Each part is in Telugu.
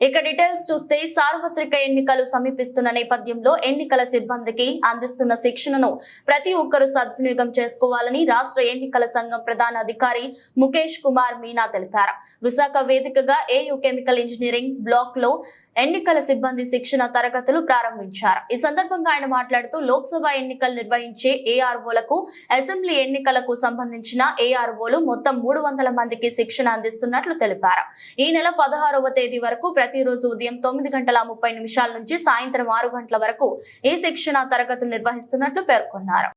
ఇక డీటెయిల్స్ చూస్తే సార్వత్రిక ఎన్నికలు సమీపిస్తున్న నేపథ్యంలో ఎన్నికల సిబ్బందికి అందిస్తున్న శిక్షణను ప్రతి ఒక్కరూ సద్వినియోగం చేసుకోవాలని రాష్ట్ర ఎన్నికల సంఘం ప్రధాన అధికారి ముఖేష్ కుమార్ మీనా తెలిపారు. విశాఖ వేదికగా ఏయూ కెమికల్ ఇంజనీరింగ్ బ్లాక్లో ఎన్నికల సిబ్బంది శిక్షణ తరగతులు ప్రారంభించారు. ఈ సందర్భంగా ఆయన మాట్లాడుతూ లోక్సభ ఎన్నికలు నిర్వహించే ఏఆర్ఓలకు అసెంబ్లీ ఎన్నికలకు సంబంధించిన ఏఆర్ఓలు మొత్తం మూడు వందల మందికి శిక్షణ అందిస్తున్నట్లు తెలిపారు. ఈ నెల పదహారవ తేదీ వరకు ప్రతిరోజు ఉదయం తొమ్మిది గంటల ముప్పై నిమిషాల నుంచి సాయంత్రం ఆరు గంటల వరకు ఈ శిక్షణ తరగతులు నిర్వహిస్తున్నట్లు పేర్కొన్నారు.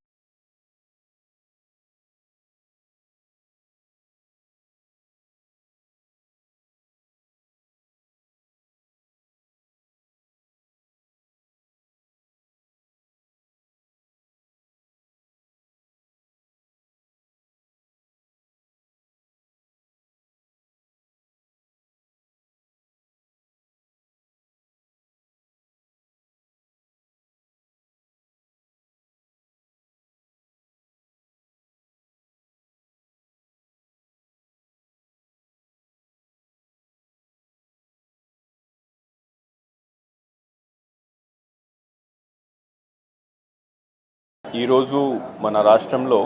ఈరోజు మన రాష్ట్రంలో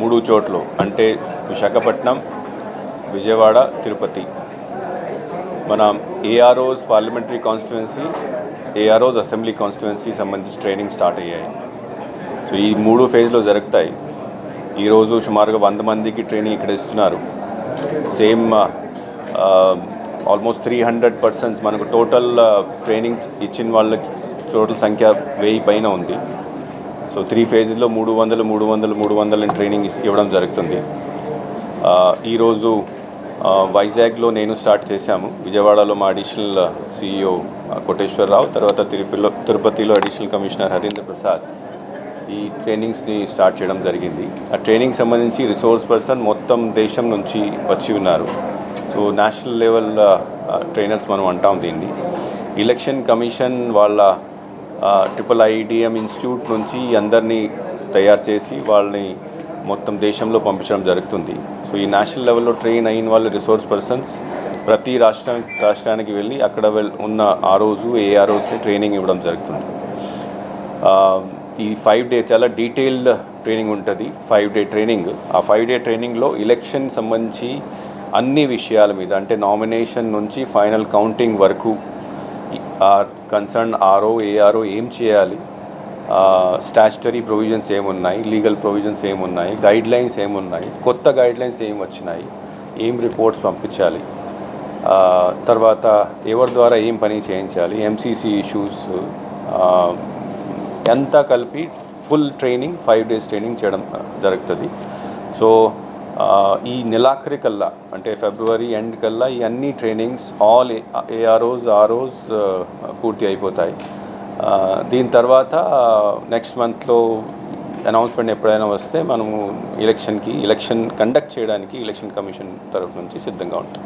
మూడు చోట్ల అంటే విశాఖపట్నం విజయవాడ తిరుపతి. మన AROs parliamentary constituency AROs assembly constituency సంబంధించి ట్రైనింగ్ స్టార్ట్ అయ్యాయి. సో ఈ మూడు ఫేజ్లో జరుగుతాయి. ఈరోజు సుమారుగా వంద మందికి ట్రైనింగ్ ఇక్కడ ఇస్తున్నారు. Same almost three hundred persons మనకు టోటల్ ట్రైనింగ్ ఇచ్చిన వాళ్ళకి టోటల్ సంఖ్య వెయ్యి పైన ఉంది. సో త్రీ ఫేజ్లో మూడు వందలు మూడు వందలు మూడు వందలని ట్రైనింగ్ ఇవ్వడం జరుగుతుంది. ఈరోజు వైజాగ్లో నేను స్టార్ట్ చేశాము. విజయవాడలో మా అడిషనల్ సిఇఓ కోటేశ్వరరావు తర్వాత తిరుపతిలో తిరుపతిలో అడిషనల్ కమిషనర్ హరీంద్ర ప్రసాద్ ఈ ట్రైనింగ్స్ని స్టార్ట్ చేయడం జరిగింది. ఆ ట్రైనింగ్ సంబంధించి రిసోర్స్ పర్సన్ మొత్తం దేశం నుంచి వచ్చి ఉన్నారు. సో నేషనల్ లెవెల్ ట్రైనర్స్ మనం అంటాం దీన్ని. ఎలక్షన్ కమిషన్ వాళ్ళ ట్రిపుల్ ఐడిఎం ఇన్స్టిట్యూట్ నుంచి అందరినీ తయారు చేసి వాళ్ళని మొత్తం దేశంలో పంపించడం జరుగుతుంది. సో ఈ నేషనల్ లెవెల్లో ట్రైన్ అయిన వాళ్ళ రిసోర్స్ పర్సన్స్ ప్రతి రాష్ట్రం రాష్ట్రానికి వెళ్ళి అక్కడ ఉన్న ఆ రోజు ఏ ఆ రోజుని ట్రైనింగ్ ఇవ్వడం జరుగుతుంది. ఈ ఫైవ్ డే చాలా డీటెయిల్డ్ ట్రైనింగ్ ఉంటుంది. Five day training. ఆ ఫైవ్ డే ట్రైనింగ్లో ఎలక్షన్ సంబంధించి అన్ని విషయాల మీద అంటే నామినేషన్ నుంచి ఫైనల్ కౌంటింగ్ వరకు కన్సర్న్ ఆర్ఓ ఏఆర్ఓ ఏం చేయాలి? స్టాచ్యుటరీ ప్రొవిజన్స్ ఏమున్నాయి? లీగల్ ప్రొవిజన్స్ ఏమున్నాయి? గైడ్ లైన్స్ ఏమున్నాయి? కొత్త గైడ్ లైన్స్ ఏం వచ్చినాయి? ఏం రిపోర్ట్స్ పంపించాలి? తర్వాత ఎవరి ద్వారా ఏం పని చేయించాలి? ఎంసీసీ ఇష్యూస్ అంతా కలిపి full training five days training చేయడం జరుగుతుంది. సో ఈ నెలాఖరి కల్లా అంటే ఫిబ్రవరి ఎండ్ కల్లా ఈ అన్ని ట్రైనింగ్స్ ఆల్ ఏఆర్ఓస్ ఆర్ఓస్ పూర్తి అయిపోతాయి. దీని తర్వాత నెక్స్ట్ మంత్లో అనౌన్స్మెంట్ ఎప్పుడైనా వస్తే మనము ఎలక్షన్కి ఎలక్షన్ కండక్ట్ చేయడానికి ఎలక్షన్ కమిషన్ తరఫు నుంచి సిద్ధంగా ఉంటాం.